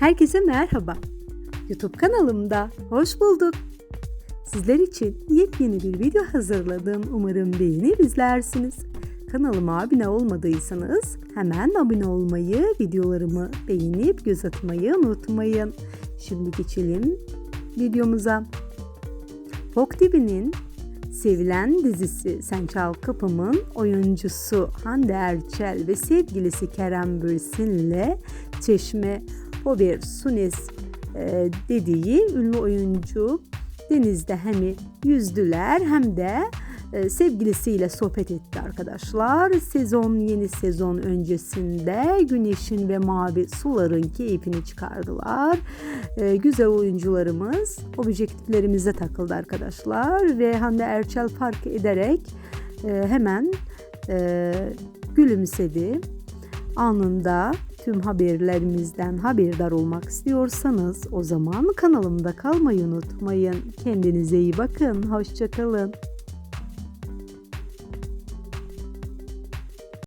Herkese merhaba. YouTube kanalımda hoş bulduk. Sizler için yepyeni bir video hazırladım. Umarım beğenir izlersiniz. Kanalıma abone olmadıysanız hemen abone olmayı, videolarımı beğenip göz atmayı unutmayın. Şimdi geçelim videomuza. Pok TV'nin sevilen dizisi Sen Çal Kapım'ın oyuncusu Hande Erçel ve sevgilisi Kerem Bürsin'le Çeşme Hober Sunes e, dediği ünlü oyuncu denizde hem yüzdüler hem de e, sevgilisiyle sohbet etti arkadaşlar. Sezon yeni sezon öncesinde güneşin ve mavi suların keyfini çıkardılar. E, güzel oyuncularımız objektiflerimize takıldı arkadaşlar ve Hande Erçel fark ederek e, hemen e, gülümsedi. Anında tüm haberlerimizden haberdar olmak istiyorsanız o zaman kanalımda kalmayı unutmayın. Kendinize iyi bakın. Hoşçakalın.